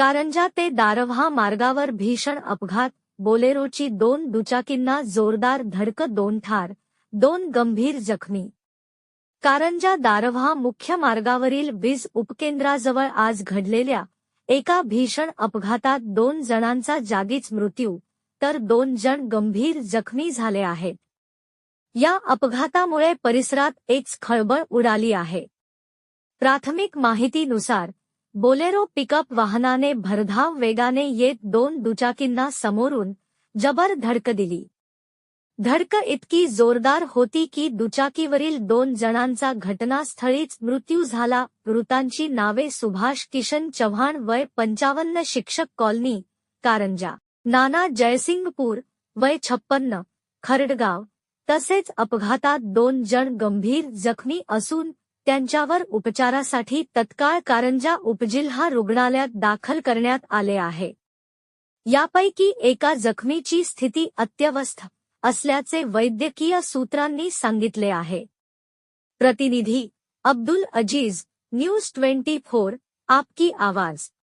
कारंजा ते दारव्हा मार्गावर भीषण अपघात. बोलेरोची दोन दुचाकींना जोरदार धडक दोन ठार दोन गंभीर जखमी. कारंजा दारव्हा मुख्य मार्गावरील वीज उपकेंद्राजवळ आज घडलेल्या एका भीषण अपघातात दोन जणांचा जागीच मृत्यू तर दोन जण गंभीर जखमी झाले आहेत. या अपघातामुळे परिसरात एक खळबळ उडाली आहे. प्राथमिक माहितीनुसार बोलेरो पिकअप वाहनाने भरधाव वेगाने येत दोन दुचाकींना समोरून जबर धडक दिली. धडक इतकी जोरदार होती की दुचाकीवरील दोन जणांचा घटनास्थळीच मृत्यू झाला. मृतांची नावे सुभाष किशन चव्हाण वय पंचावन्न शिक्षक कॉलनी कारंजा. नाना जयसिंगपूर वय छप्पन्न खरडगाव. तसेच अपघातात दोन जण गंभीर जखमी असून त्यांच्यावर उपचारासाठी तत्काळ कारंजा उपजिल्हा रुग्णालयात दाखल करण्यात आले आहे. यापैकी एका जखमीची स्थिती अत्यवस्थ असल्याचे वैद्यकीय सूत्रांनी सांगितले आहे. प्रतिनिधी Abdul Aziz news twenty four आपकी आवाज.